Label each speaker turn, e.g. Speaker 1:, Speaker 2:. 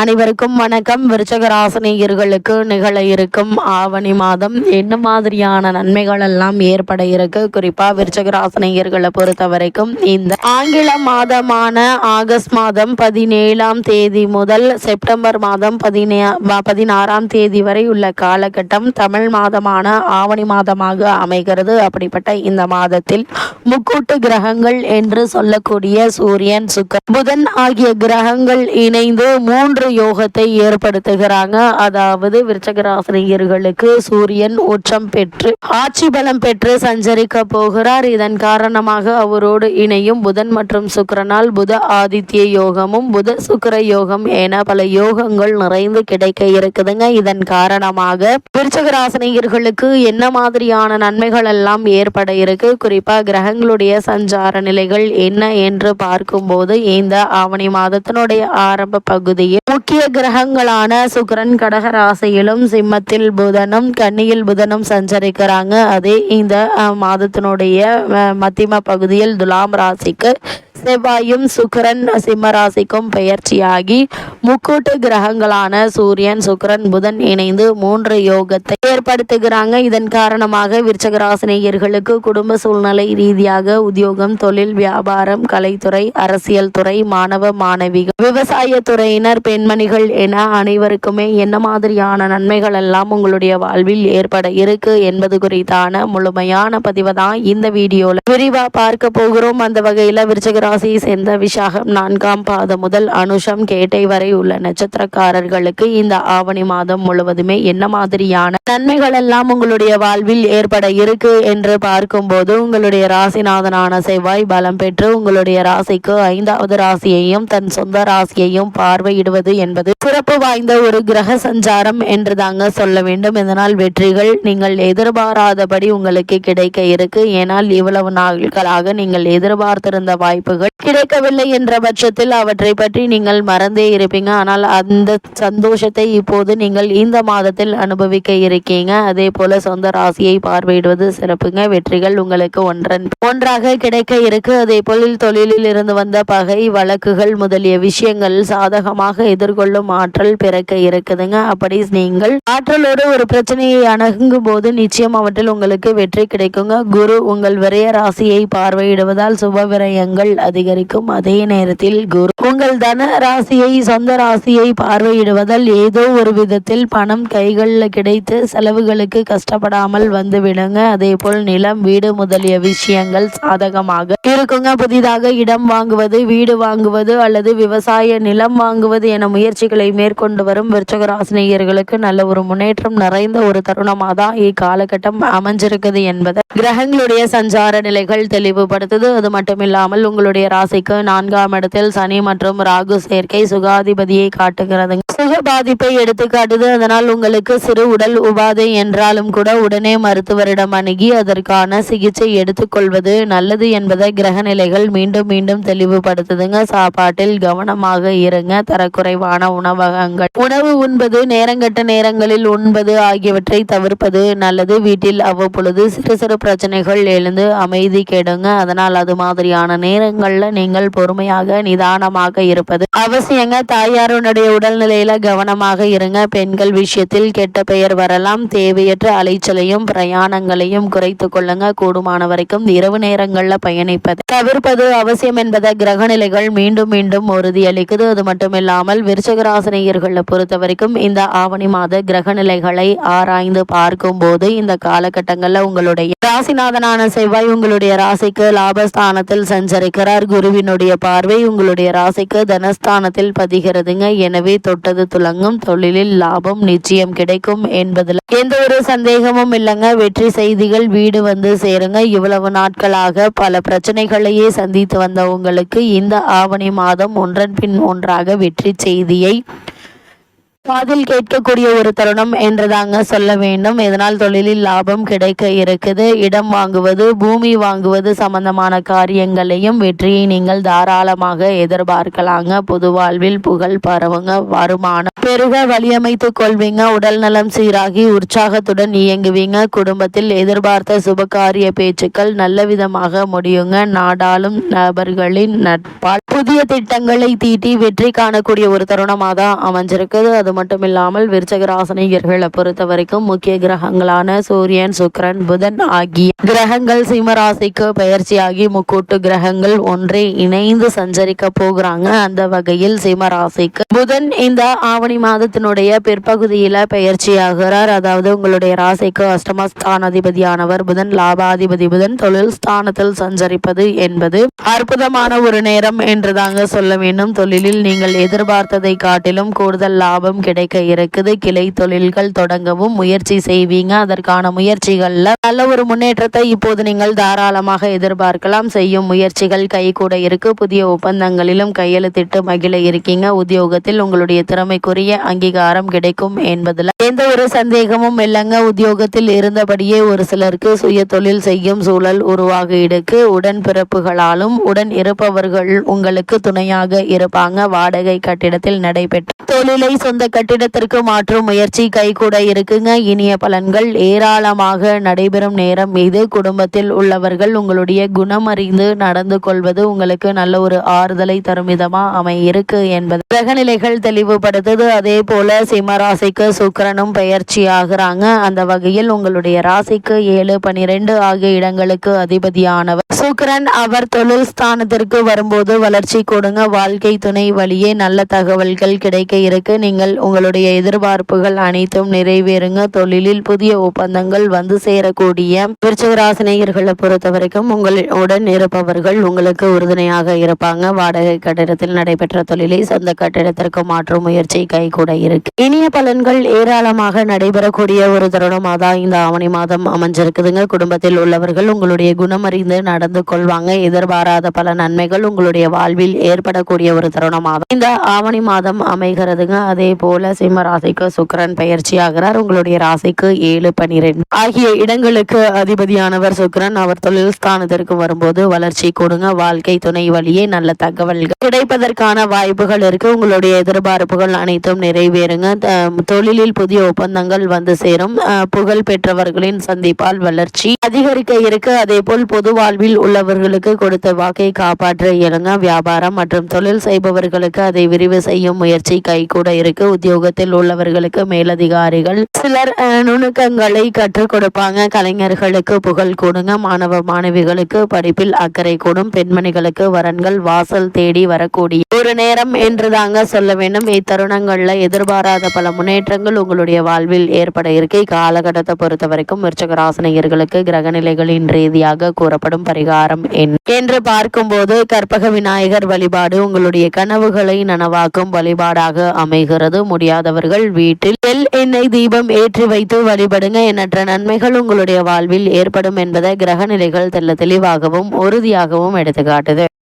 Speaker 1: அனைவருக்கும் வணக்கம். விருச்சகராசினியர்களுக்கு நிகழ இருக்கும் ஆவணி மாதம். என்ன மாதிரியான நன்மைகள் எல்லாம் ஏற்பட இருக்கு? குறிப்பா விருச்சகராசினியர்களை பொறுத்த வரைக்கும் இந்த ஆங்கில மாதமான ஆகஸ்ட் மாதம் பதினேழாம் தேதி முதல் செப்டம்பர் மாதம் பதினே பதினாறாம் தேதி வரை உள்ள காலகட்டம் தமிழ் மாதமான ஆவணி மாதமாக அமைகிறது. அப்படிப்பட்ட இந்த மாதத்தில் முக்கூட்டு கிரகங்கள் என்று சொல்லக்கூடிய சூரியன் சுக்கர் புதன் ஆகிய கிரகங்கள் இணைந்து மூன்று யோகத்தை ஏற்படுத்துகிறாங்க. அதாவது விருச்சகராசினியர்களுக்கு சூரியன் உச்சம் பெற்று ஆட்சி பலம் பெற்று சஞ்சரிக்க போகிறார். இதன் காரணமாக அவரோடு இணையும் புதன் மற்றும் சுக்கரனால் புத ஆதித்ய யோகமும் புத சுக்கர யோகம் என பல யோகங்கள் நிறைந்து கிடைக்க இருக்குதுங்க. இதன் காரணமாக விருச்சகராசினியர்களுக்கு என்ன மாதிரியான நன்மைகள் எல்லாம் ஏற்பட இருக்கு? குறிப்பா கிரகங்களுடைய சஞ்சார நிலைகள் என்ன என்று பார்க்கும்போது இந்த ஆவணி மாதத்தினுடைய ஆரம்ப பகுதியில் முக்கிய கிரகங்களான சுக்கிரன் கடக ராசியிலும் சிம்மத்தில் புதனும் கன்னியில் புதனும் சஞ்சரிக்கிறாங்க. அதே இந்த மாதத்தினுடைய மத்தியம மத்திம பகுதியில் துலாம் ராசிக்கு செவ்வாயும் சுக்கரன் சிம்மராசிக்கும் பெயர்ச்சியாகி முக்கூட்டு கிரகங்களான சூரியன் சுக்கிரன் புதன் இணைந்து மூன்று யோகத்தை ஏற்படுத்துகிறாங்க. இதன் காரணமாக விருச்சகராசினியர்களுக்கு குடும்ப சூழ்நிலை ரீதியாக உத்தியோகம் தொழில் வியாபாரம் கலைத்துறை அரசியல் துறை மாணவ மாணவிகள் விவசாய துறையினர் பெண்மணிகள் என அனைவருக்குமே என்ன மாதிரியான நன்மைகள் எல்லாம் உங்களுடைய வாழ்வில் ஏற்பட இருக்கு என்பது குறித்தான முழுமையான பதிவை தான் இந்த வீடியோல விரிவா பார்க்க போகிறோம். அந்த வகையில விருச்சகராசி ராசியை சேர்ந்த விசாகம் நான்காம் பாதம் முதல் அனுஷம் கேட்டை வரை உள்ள நட்சத்திரக்காரர்களுக்கு இந்த ஆவணி மாதம் முழுவதுமே என்ன மாதிரியான நன்மைகள் எல்லாம் உங்களுடைய வாழ்வில் ஏற்பட இருக்கு என்று பார்க்கும்போது உங்களுடைய ராசிநாதனான செவ்வாய் பலம் பெற்று உங்களுடைய ராசிக்கு ஐந்தாவது ராசியையும் தன் சொந்த ராசியையும் பார்வையிடுவது என்பது சிறப்பு வாய்ந்த ஒரு கிரக சஞ்சாரம் என்று தாங்க சொல்ல வேண்டும். இதனால் வெற்றிகள் நீங்கள் எதிர்பாராதபடி உங்களுக்கு கிடைக்க இருக்கு. ஏனால் இவ்வளவு நாட்களாக நீங்கள் எதிர்பார்த்திருந்த வாய்ப்புகள் கிடைக்கவில்லை என்ற பட்சத்தில் அவற்றை பற்றி நீங்கள் மறந்தே இருப்பீங்க. ஆனால் அந்த சந்தோஷத்தை இப்போது நீங்கள் இந்த மாதத்தில் அனுபவிக்க இருக்கீங்க. அதே போல சொந்த ராசியை பார்வையிடுவது சிறப்புங்க. வெற்றிகள் உங்களுக்கு ஒன்றன் ஒன்றாக கிடைக்க இருக்கு. அதே போல் தொழிலில் இருந்து வந்த பகை வழக்குகள் முதலிய விஷயங்கள் சாதகமாக எதிர்கொள்ளும் ஆற்றல் பிறக்க இருக்குதுங்க. அப்படி நீங்கள் ஆற்றலோடு ஒரு பிரச்சனையை அணுகும் போது நிச்சயம் அவற்றில் உங்களுக்கு வெற்றி கிடைக்குங்க. குரு உங்கள் விரய ராசியை பார்வையிடுவதால் சுப விரயங்கள் அதிகரிக்கும். அதே நேரத்தில் குரு உங்கள் தன ராசியை சொந்த ராசியை பார்வையிடுவதால் ஏதோ ஒரு விதத்தில் பணம் கைகளில் கிடைத்து செலவுகளுக்கு கஷ்டப்படாமல் வந்து விடுங்க அதே போல் நிலம் வீடு முதலிய விஷயங்கள் சாதகமாக இருக்குங்க. புதிதாக இடம் வாங்குவது வீடு வாங்குவது அல்லது விவசாய நிலம் வாங்குவது என முயற்சிகளை மேற்கொண்டு வரும் விருச்சகராசினியர்களுக்கு நல்ல ஒரு முன்னேற்றம் நிறைந்த ஒரு தருணமாக தான் இக்காலகட்டம் அமைஞ்சிருக்குது என்பதை கிரகங்களுடைய சஞ்சார நிலைகள் தெளிவுபடுத்துது. அது மட்டுமில்லாமல் உங்களுடைய ராசிக்கு நான்காம் இடத்தில் சனி மற்றும் ராகு சேர்க்கை சுகாதிபதியை காட்டுகிறது பாதிப்பை எடுத்துக்காட்டுது. அதனால் உங்களுக்கு சிறு உடல் உபாதை என்றாலும் கூட உடனே மருத்துவரிடம் அணுகி அதற்கான சிகிச்சை எடுத்துக்கொள்வது நல்லது என்பதை கிரக நிலைகள் மீண்டும் மீண்டும் தெளிவுபடுத்துதுங்க. சாப்பாட்டில் கவனமாக இருங்க. தரக்குறைவான உணவகங்கள். உணவு உண்பது நேரங்கட்ட நேரங்களில் உண்பது ஆகியவற்றை தவிர்ப்பது நல்லது. வீட்டில் அவ்வப்பொழுது சிறு சிறு பிரச்சனைகள் எழுந்து அமைதி கெடுங்க. அதனால் அது மாதிரியான நேரங்களில் நீங்கள் பொறுமையாக நிதானமாக இருப்பது அவசியங்க. தாயாருடைய உடல்நிலையில கவனமாக இருங்க. பெண்கள் விஷயத்தில் கெட்ட பெயர் வரலாம். தேவையற்ற அலைச்சலையும் பிரயாணங்களையும் குறைத்து கொள்ளுங்க. கூடுமான வரைக்கும் இரவு நேரங்கள்ல பயணிப்பது. தவிர்ப்பது அவசியம் என்பதை கிரகநிலைகள் மீண்டும் மீண்டும் உறுதியளிக்குது. அது மட்டும் இல்லாமல் விருச்சகராசினியர்களை பொறுத்த வரைக்கும் இந்த ஆவணி மாத கிரகநிலைகளை ஆராய்ந்து பார்க்கும் போது இந்த காலகட்டங்கள்ல உங்களுடைய ராசிநாதனான செவ்வாய் உங்களுடைய ராசிக்கு லாபஸ்தானத்தில் சஞ்சரிக்கிறார். குருவினுடைய பார்வை உங்களுடைய ராசிக்கு தனஸ்தானத்தில் பதிகிறதுங்க. எனவே தொட்டது துலங்கும் தொழிலில் லாபம் நிச்சயம் கிடைக்கும் என்பதில் எந்த ஒரு சந்தேகமும் இல்லைங்க. வெற்றி செய்திகள் வீடு வந்து சேருங்க. இவ்வளவு நாட்களாக பல பிரச்சனைகளையே சந்தித்து வந்த உங்களுக்கு இந்த ஆவணி மாதம் ஒன்றன் பின் ஒன்றாக வெற்றி செய்தியை காதில் கேட்கக்கூடிய ஒரு தருணம் என்றுதாங்க சொல்ல வேண்டும். இதனால் தொழிலில் லாபம் கிடைக்க இருக்குது. இடம் வாங்குவது பூமி வாங்குவது சம்பந்தமான காரியங்களையும் வெற்றியை நீங்கள் தாராளமாக எதிர்பார்க்கலாங்க. பொது வாழ்வில் புகழ் பரவுங்க வருமானம் பெருக வழியமைத்துக் கொள்வீங்க உடல் நலம் சீராகி உற்சாகத்துடன் இயங்குவீங்க. குடும்பத்தில் எதிர்பார்த்த சுபகாரிய பேச்சுக்கள் நல்ல விதமாக முடியுங்க. நாடாளும் நபர்களின் நட்பால் புதிய திட்டங்களை தீட்டி வெற்றி காணக்கூடிய ஒரு தருணமாக தான் அமைஞ்சிருக்குது. அது மட்டும் இல்லாமல் விருச்சக ராசனிகர்களை பொறுத்த வரைக்கும் முக்கிய கிரகங்களான சூரியன் சுக்கிரன் புதன் ஆகிய கிரகங்கள் சிம்மராசிக்கு பயிற்சியாகி முக்கூட்டு கிரகங்கள் ஒன்றே இணைந்து சஞ்சரிக்க போகிறாங்க. அந்த வகையில் சிம்மராசிக்கு புதன் இந்த ஆவணி மாதத்தினுடைய பிற்பகுதியில பயிற்சியாகிறார் அதாவது உங்களுடைய ராசிக்கு அஷ்டமஸ்தானாதிபதியானவர் புதன் லாபாதிபதி புதன் தொழில் ஸ்தானத்தில் சஞ்சரிப்பது என்பது அற்புதமான ஒரு நேரம் என்று தாங்க சொல்ல வேண்டும். தொழிலில் நீங்கள் எதிர்பார்த்ததை காட்டிலும் கூடுதல் லாபம் கிடைக்க இருக்குது. கிளை தொழில்கள் தொடங்கவும் முயற்சி செய்வீங்க. அதற்கான முயற்சிகள்ல நல்ல ஒரு முன்னேற்றத்தை இப்போது நீங்கள் தாராளமாக எதிர்பார்க்கலாம். செய்யும் முயற்சிகள் கை கூட இருக்கு. புதிய ஒப்பந்தங்களிலும் கையெழுத்திட்டு மகிழ இருக்கீங்க. உத்தியோக உத்தியோகத்தில் உங்களுடைய திறமைக்குரிய அங்கீகாரம் கிடைக்கும் என்பதில் எந்த ஒரு சந்தேகமும் இல்லைங்க. உத்தியோகத்தில் இருந்தபடியே ஒரு சிலருக்கு சுய தொழில் செய்யும் சூழல் உருவாகி இருக்கு உடன்பிறப்புகளாலும் உடன் இருப்பவர்கள் உங்களுக்கு துணையாக இருப்பாங்க. வாடகை கட்டிடத்தில் நடைபெற்ற தொழிலை சொந்த கட்டிடத்திற்கு மாற்றும் முயற்சி கைகூட இருக்குங்க. இனிய பலன்கள் ஏராளமாக நடைபெறும் நேரம் மீது குடும்பத்தில் உள்ளவர்கள் உங்களுடைய குணம் அறிந்து நடந்து கொள்வது உங்களுக்கு நல்ல ஒரு ஆறுதலை தரும் விதமா அமையிருக்கு என்பது. கிரகநிலைகள் தெளிவுபடுத்துது. அதே போல சிம்மராசிக்கு சுக்கரன் சந்திரனும் பெயர்ச்சியாகிறாங்க. அந்த வகையில் உங்களுடைய ராசிக்கு ஏழு பனிரெண்டு ஆகிய இடங்களுக்கு அதிபதியானவர். சுக்கரன் அவர் தொழில் ஸ்தானத்திற்கு வரும்போது வளர்ச்சி கொடுங்க. வாழ்க்கை துணை வழியே நல்ல தகவல்கள் கிடைக்க இருக்கு. நீங்கள் உங்களுடைய எதிர்பார்ப்புகள் அனைத்தும் நிறைவேறுங்க. தொழிலில் புதிய ஒப்பந்தங்கள் வந்து சேரக்கூடிய விருச்சகராசினியர்களை பொறுத்த வரைக்கும் உங்களுடன் இருப்பவர்கள் உங்களுக்கு உறுதுணையாக இருப்பாங்க. வாடகை கட்டிடத்தில் நடைபெற்ற தொழிலை சொந்த கட்டிடத்திற்கு மாற்றும் முயற்சி கைகூட இருக்கு. இனிய பலன்கள் காலமாக நடைபெறக்கூடிய ஒரு தருணமாக தான் இந்த ஆவணி மாதம் அமைஞ்சிருக்குதுங்க. குடும்பத்தில் உள்ளவர்கள் உங்களுடைய குணம் அறிந்து நடந்து கொள்வாங்க. எதிர்பாராத பல நன்மைகள் உங்களுடைய வாழ்வில் ஏற்படக்கூடிய ஒரு தருணமாக இந்த ஆவணி மாதம் அமைகிறதுங்க. அதே போல சிம்ம ராசிக்கு சுக்கரன் பயிற்சி ஆகிறார். உங்களுடைய ராசிக்கு ஏழு பனிரெண்டு ஆகிய இடங்களுக்கு அதிபதியானவர் சுக்கரன் அவர் தொழில் ஸ்தானத்திற்கு வரும்போது வளர்ச்சி கொடுங்க. வாழ்க்கை துணை வழியே நல்ல தகவல்கள் கிடைப்பதற்கான வாய்ப்புகள் இருக்கு. உங்களுடைய எதிர்பார்ப்புகள் அனைத்தும் நிறைவேறுங்க. தொழிலில் புதிய புதிய ஒப்பந்தங்கள் வந்து சேரும். புகழ் பெற்றவர்களின் சந்திப்பால் வளர்ச்சி அதிகரிக்க இருக்க. அதே போல் பொது வாழ்வில் உள்ளவர்களுக்கு கொடுத்த வாக்கை காப்பாற்ற இயலுங்க வியாபாரம் மற்றும் தொழில் செய்பவர்களுக்கு அதை விரிவு செய்யும் முயற்சி கைகூட இருக்கு. உத்தியோகத்தில் உள்ளவர்களுக்கு மேலதிகாரிகள் சிலர் நுணுக்கங்களை கற்றுக் கொடுப்பாங்க. கலைஞர்களுக்கு புகழ் கூடுங்க. மாணவ மாணவிகளுக்கு படிப்பில் அக்கறை கூடும். பெண்மணிகளுக்கு வரன்கள் வாசல் தேடி வரக்கூடிய ஒரு நேரம் என்று தாங்க சொல்ல வேண்டும். இத்தருணங்கள்ல எதிர்பாராத பல முன்னேற்றங்கள் உங்களுடைய வாழ்வில் ஏற்பட இருக்கை. காலகட்டத்தை பொறுத்த வரைக்கும் விருச்சகராசனையர்களுக்கு கிரகநிலைகளின் ரீதியாக கூறப்படும் பரிகாரம் என்ன என்று பார்க்கும்போது கற்பக விநாயகர் வழிபாடு உங்களுடைய கனவுகளை நனவாக்கும் வழிபாடாக அமைகிறது. முடியாதவர்கள் வீட்டில் எல் எண்ணெய் தீபம் ஏற்றி வைத்து வழிபடுங்க. எண்ணற்ற நன்மைகள் உங்களுடைய வாழ்வில் ஏற்படும் என்பதை கிரகநிலைகள் தெல்ல தெளிவாகவும் உறுதியாகவும் எடுத்துக்காட்டுது.